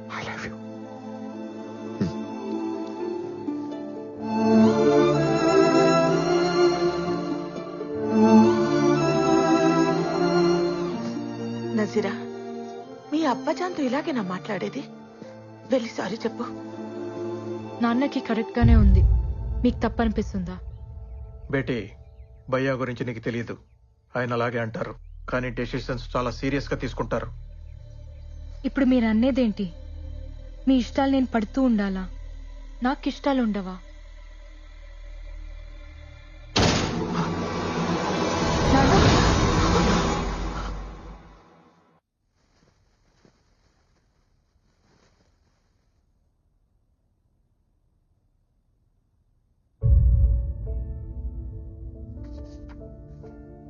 I love you Nazira మీ అబ్బజాన్తో ఇలాగేనా మాట్లాడేది? వెళ్ళి సారీ చెప్పు. నాన్నకి కరెక్ట్ గానే ఉంది. మీకు తప్పనిపిస్తుందా? బేటీ భయ్యా గురించి నీకు తెలియదు ఆయన అలాగే అంటారు. కానీ డెసిషన్స్ చాలా సీరియస్గా తీసుకుంటారు. ఇప్పుడు మీరు అనేదేంటి మీ ఇష్టాలు నేను పడుతూ ఉండాలా? నాకు ఇష్టాలు ఉండవా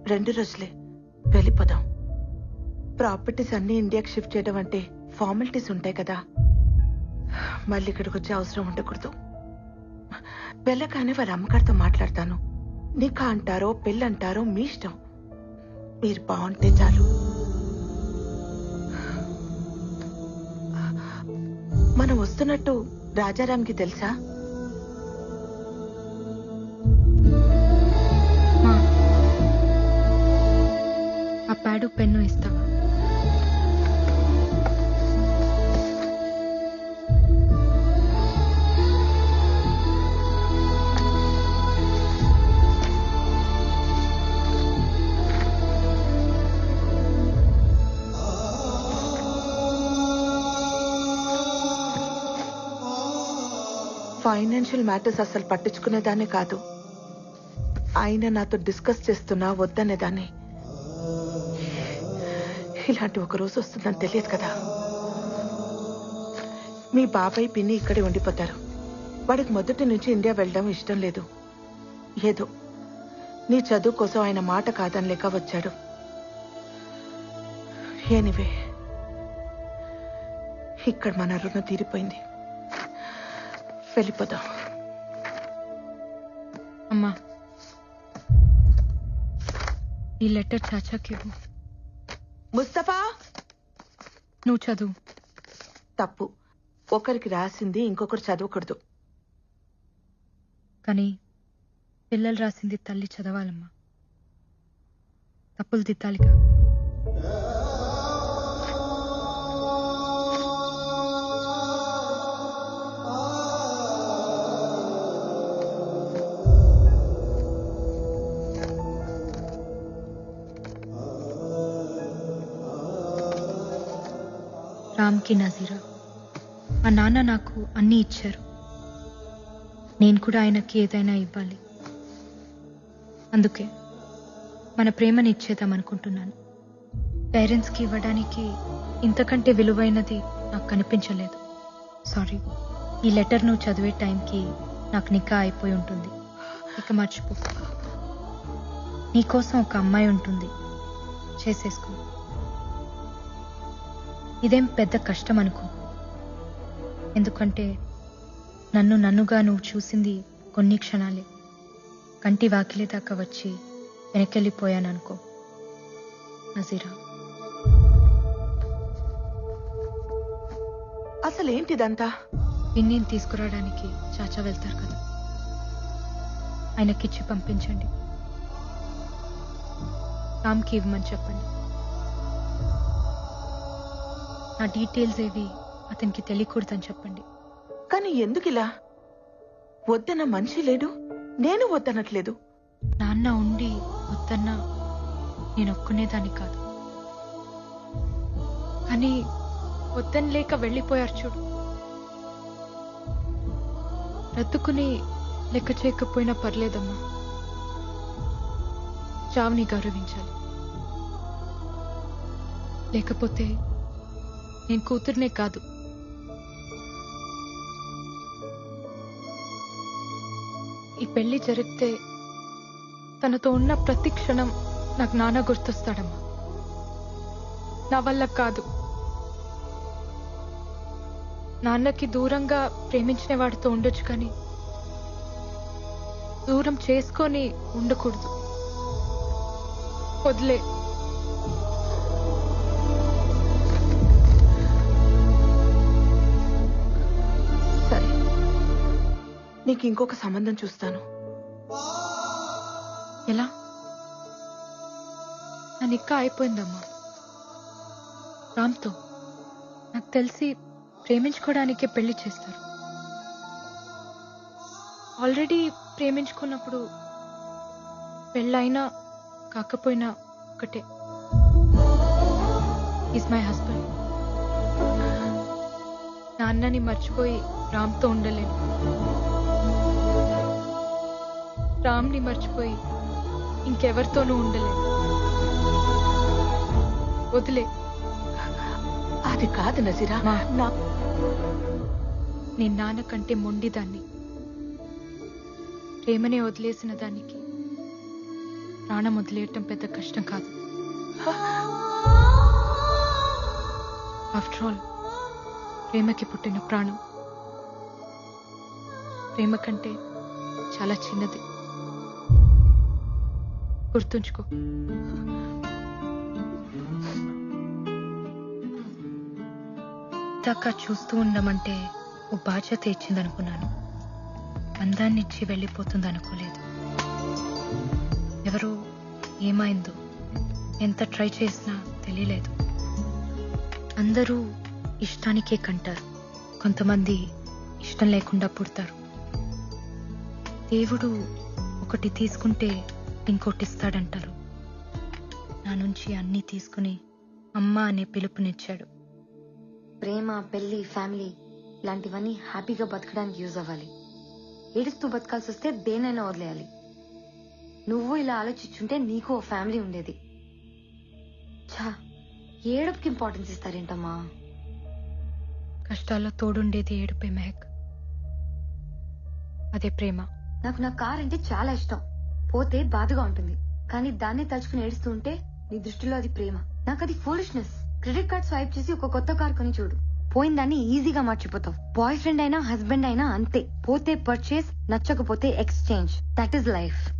రెండు రోజులే వెళ్ళిపోదాం. ప్రాపర్టీస్ అన్ని ఇండియాకి షిఫ్ట్ చేయడం అంటే ఫార్మాలిటీస్ ఉంటాయి కదా. మళ్ళీ ఇక్కడికి వచ్చే అవసరం ఉండకూడదు. వెళ్ళగానే వాళ్ళ అమ్మగారితో మాట్లాడతాను. నిఖా అంటారో పెళ్ళంటారో మీ ఇష్టం. మీరు బాగుంటే చాలు. మనం వస్తున్నట్టు రాజారాంకి తెలుసా? మా ఆ ప్యాడు పెన్ను ఇస్తావా? ఫైనాన్షియల్ మ్యాటర్స్ అసలు పట్టించుకునేదాన్ని కాదు. ఆయన నాతో డిస్కస్ చేస్తున్నా వద్దనేదాన్ని ఇలాంటి ఒక రోజు వస్తుందని తెలియదు కదా. మీ బాబాయ్ పిన్ని ఇక్కడే ఉండిపోతారు. వాడికి మొదటి నుంచి ఇండియా వెళ్ళడం ఇష్టం లేదు. ఏదో. నీ చదువు కోసం ఆయన మాట కాదని లేక వచ్చాడు. ఎనివే. ఇక్కడ మన రుణం తీరిపోయింది. వెళ్ళిపోదాం. అమ్మా ఈ లెటర్ చాచాకి ఇవ్వు. ముస్తఫా! నువ్వు చదువు. తప్పు. ఒకరికి రాసింది ఇంకొకరు చదవకూడదు. కానీ పిల్లలు రాసింది తల్లి చదవాలమ్మా. తప్పులు దిద్దాలిగా రామ్కి నజీరా. మా నాన్న నాకు అన్నీ ఇచ్చారు. నేను కూడా ఆయనకి ఏదైనా ఇవ్వాలి. అందుకే మన ప్రేమని ఇచ్చేద్దాం అనుకుంటున్నాను. పేరెంట్స్కి ఇవ్వడానికి ఇంతకంటే విలువైనది నాకు కనిపించలేదు. సారీ. ఈ లెటర్ నువ్వు చదివే టైంకి నాకు నికా అయిపోయి ఉంటుంది. ఇక మర్చిపో. నీకోసం ఒక అమ్మాయి ఉంటుంది. చేసేసుకో. ఇదేం పెద్ద కష్టం అనుకో ఎందుకంటే నన్ను నన్నుగా నువ్వు చూసింది కొన్ని క్షణాలే. కంటి వాకిలి దాకా వచ్చి వెనకెళ్ళిపోయాను అనుకో నజీరా. అసలు ఏంటిదంతా పిన్నిని తీసుకురావడానికి చాచా వెళ్తారు కదా. ఆయనకిచ్చి పంపించండి. రామ్కి ఇవ్వమని చెప్పండి. నా డీటెయిల్స్ ఏవి అతనికి తెలియకూడదని చెప్పండి. కానీ ఎందుకు ఇలా? వద్దన్న మనిషి లేడు నేను వద్దనట్లేదు. నాన్న ఉండి వద్దన్నా నేను ఒక్కునేదాన్ని కాదు. కానీ వద్దని లేక వెళ్ళిపోయారు చూడు. రద్దుకుని లెక్క చేయకపోయినా పర్లేదమ్మా. చావుని గౌరవించాలి. లేకపోతే నేను కూతుర్నే కాదు. ఈ పెళ్ళి జరిగితే తనతో ఉన్న ప్రతి క్షణం నాకు నాన్న గుర్తొస్తాడమ్మా. నా వల్ల కాదు. నాన్నకి దూరంగా ప్రేమించిన వాడితో ఉండొచ్చు కానీ దూరం చేసుకొని ఉండకూడదు. వదిలే. నీకు ఇంకొక సంబంధం చూస్తాను. ఎలా? నా నిక్క అయిపోయిందమ్మా రామ్తో. నాకు తెలిసి ప్రేమించుకోవడానికే పెళ్ళి చేస్తారు. ఆల్రెడీ ప్రేమించుకున్నప్పుడు పెళ్ళైనా కాకపోయినా ఒకటే. ఈజ్ మై హస్బెండ్ నాన్నని మర్చిపోయి రామ్తో ఉండలేను. రామ్ని మర్చిపోయి ఇంకెవరితోనూ ఉండలేను వదిలే. అది కాదు నజీరా. నా నేను నాన్న కంటే మొండిదాన్ని. ప్రేమనే వదిలేసిన దానికి ప్రాణం వదిలేయటం పెద్ద కష్టం కాదు. ఆఫ్టర్ ఆల్ ప్రేమకి పుట్టిన ప్రాణం ప్రేమ కంటే చాలా చిన్నది. గుర్తుంచుకో. దాకా చూస్తూ ఉండమంటే ఓ బాధ్యత ఇచ్చిందనుకున్నాను. అందాన్నిచ్చి వెళ్ళిపోతుంది అనుకోలేదు ఎవరు ఏమైందో ఎంత ట్రై చేసినా తెలియలేదు. అందరూ ఇష్టానికే కంటారు. కొంతమంది ఇష్టం లేకుండా పుడతారు. దేవుడు ఒకటి తీసుకుంటే ఇంకోటి ఇస్తాడంటారు నా నుంచి అన్నీ తీసుకుని అమ్మ అనే పిలుపునిచ్చాడు. ప్రేమ పెళ్ళి ఫ్యామిలీ ఇలాంటివన్నీ హ్యాపీగా బతకడానికి యూజ్ అవ్వాలి. ఏడుస్తూ బతకాల్సి వస్తే దేనైనా వదిలేయాలి. నువ్వు ఇలా ఆలోచించుంటే నీకు ఓ ఫ్యామిలీ ఉండేది. ఛా ఏడుపుకి ఇంపార్టెన్స్ ఇస్తారేంటమ్మా? కష్టాల్లో తోడుండేది ఏడుపే మెహక్. అదే ప్రేమ. నాకు నా కార్ అంటే చాలా ఇష్టం. పోతే బాధగా ఉంటుంది. కానీ దాన్ని తలుచుకుని ఏడుస్తూ ఉంటే నీ దృష్టిలో అది ప్రేమ. నాకు అది ఫూలిష్నెస్ క్రెడిట్ కార్డ్ స్వైప్ చేసి ఒక కొత్త కార్ కొని చూడు. పోయిన దాన్ని ఈజీగా మర్చిపోతావు. బాయ్ ఫ్రెండ్ అయినా హస్బెండ్ అయినా అంతే. పోతే పర్చేస్ నచ్చకపోతే ఎక్స్చేంజ్ దట్ ఈస్ లైఫ్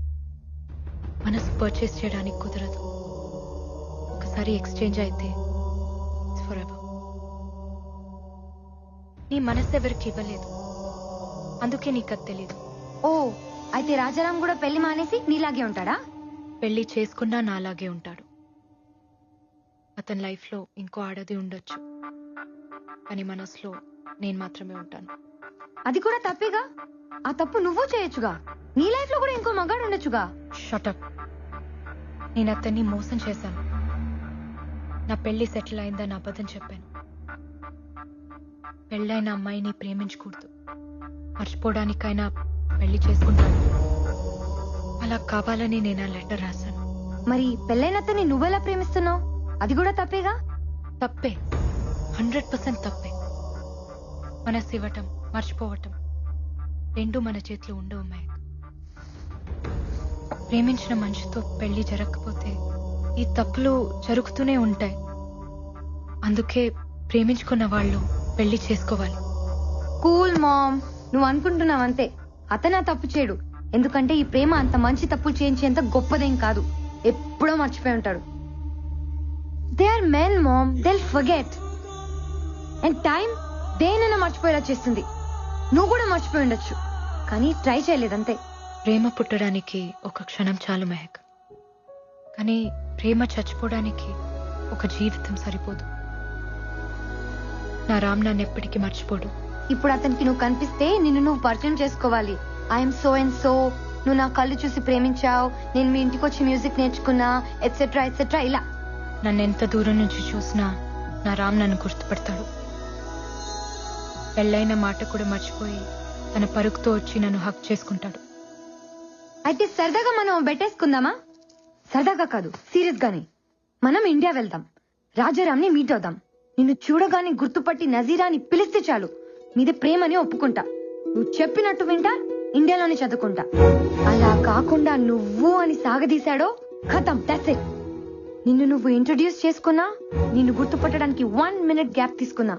మనసు పర్చేస్ చేయడానికి కుదరదు. ఒకసారి ఎక్స్చేంజ్ అయితే ఫర్ నీ మనసు ఎవరికి ఇవ్వలేదు. అందుకే నీకు అది తెలీదు. ఓ అయితే రాజారాం కూడా పెళ్ళి మానేసి నీలాగే ఉంటాడా? పెళ్ళి చేసుకున్నా నాలాగే ఉంటాడు. అతని లైఫ్లో ఇంకో ఆడది ఉండొచ్చు. కానీ మనసులో నేను మాత్రమే ఉంటాను. అది కూడా తప్పేగా? ఆ తప్పు నువ్వు చేయొచ్చుగా? నీ లైఫ్లో కూడా ఇంకో మగాడు ఉండొచ్చుగా? షటప్ నేను అతన్ని మోసం చేశాను. నా పెళ్ళి సెటిల్ అయిందని అబద్ధం చెప్పాను. పెళ్ళైన అమ్మాయిని ప్రేమించకూడదు. మర్చిపోవడానికైనా పెళ్ళి చేసుకుంటాను. అలా కావాలని నేను ఆ లెటర్ రాశాను. మరి పెళ్ళైన అతన్ని నువ్వెలా ప్రేమిస్తున్నావు? అది కూడా తప్పేగా? తప్పే. హండ్రెడ్ పర్సెంట్ తప్పే. మనసు ఇవ్వటం మర్చిపోవటం రెండు మన చేతిలో ఉండవు మహక్. ప్రేమించిన మనిషితో పెళ్ళి జరగకపోతే ఈ తప్పులు జరుగుతూనే ఉంటాయి. అందుకే ప్రేమించుకున్న వాళ్ళు పెళ్ళి చేసుకోవాలి. Cool mom. నువ్వు అనుకుంటున్నావు అంతే అతను ఆ తప్పు చేయడు. ఎందుకంటే ఈ ప్రేమ అంత మంచి తప్పులు చేయించేంత గొప్పదేం కాదు. ఎప్పుడో మర్చిపోయి ఉంటాడు. They are men mom they'll forget and time దేనైనా మర్చిపోయేలా చేస్తుంది. నువ్వు కూడా మర్చిపోయి ఉండొచ్చు. కానీ ట్రై చేయలేదంతే ప్రేమ పుట్టడానికి ఒక క్షణం చాలు మెహక్. కానీ ప్రేమ చచ్చిపోవడానికి ఒక జీవితం సరిపోదు. నా రామ్ నన్ను ఎప్పటికీ మర్చిపోడు. ఇప్పుడు అతనికి నువ్వు కనిపిస్తే నిన్ను నువ్వు పరిచయం చేసుకోవాలి. ఐఎమ్ సో అండ్ సో నువ్వు నా కళ్ళు చూసి ప్రేమించావు. నేను మీ ఇంటికి వచ్చి మ్యూజిక్ నేర్చుకున్నా ఎట్సెట్రా ఎట్సెట్రా ఇలా. నన్ను ఎంత దూరం నుంచి చూసినా నా రామ్ నన్ను గుర్తుపడతాడు. పెళ్ళైన మాట కూడా మర్చిపోయి తన పరుగుతో వచ్చి నన్ను హక్ చేసుకుంటాడు. అయితే సరదాగా మనం బెట్టేసుకుందామా? సరదాగా కాదు సీరియస్ గానే మనం ఇండియా వెళ్దాం. రాజారాంని మీట్ అవుదాం. నిన్ను చూడగానే గుర్తుపట్టి నజీరాని పిలిస్తే చాలు. మీది ప్రేమని ఒప్పుకుంటా. నువ్వు చెప్పినట్టు వింటా ఇండియాలోనే చదువుకుంటా. అలా కాకుండా నువ్వు అని సాగదీశాడో ఖతం దట్స్ ఇట్ నిన్ను నువ్వు ఇంట్రడ్యూస్ చేసుకున్నా నిన్ను గుర్తుపట్టడానికి వన్ మినిట్ గ్యాప్ తీసుకున్నా.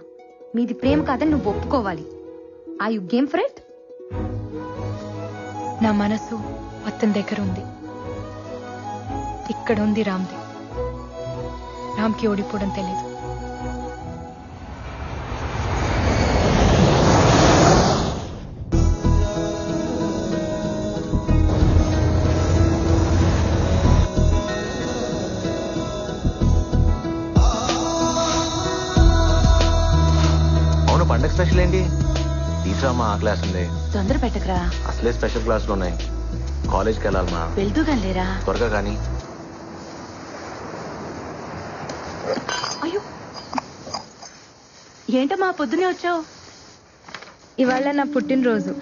మీది ప్రేమ కాదని నువ్వు ఒప్పుకోవాలి. I you game for it నా మనసు అతని దగ్గర ఉంది. ఇక్కడ ఉంది రామ్ది. రామ్కి ఓడిపోవడం తెలియదు క్లాస్ ఉంది తొందర పెట్టకరా. అసలే స్పెషల్ క్లాసులు ఉన్నాయి. కాలేజ్కి వెళ్ళాలమ్మా వెళ్తూగా లేరా త్వరగా కానీ. అయ్యో. ఏంటమ్మా పొద్దునే వచ్చావు? ఇవాళ నా పుట్టినరోజు.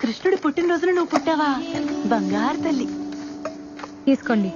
కృష్ణుడి పుట్టినరోజున నువ్వు పుట్టావా? బంగారు తల్లి. తీసుకోండి.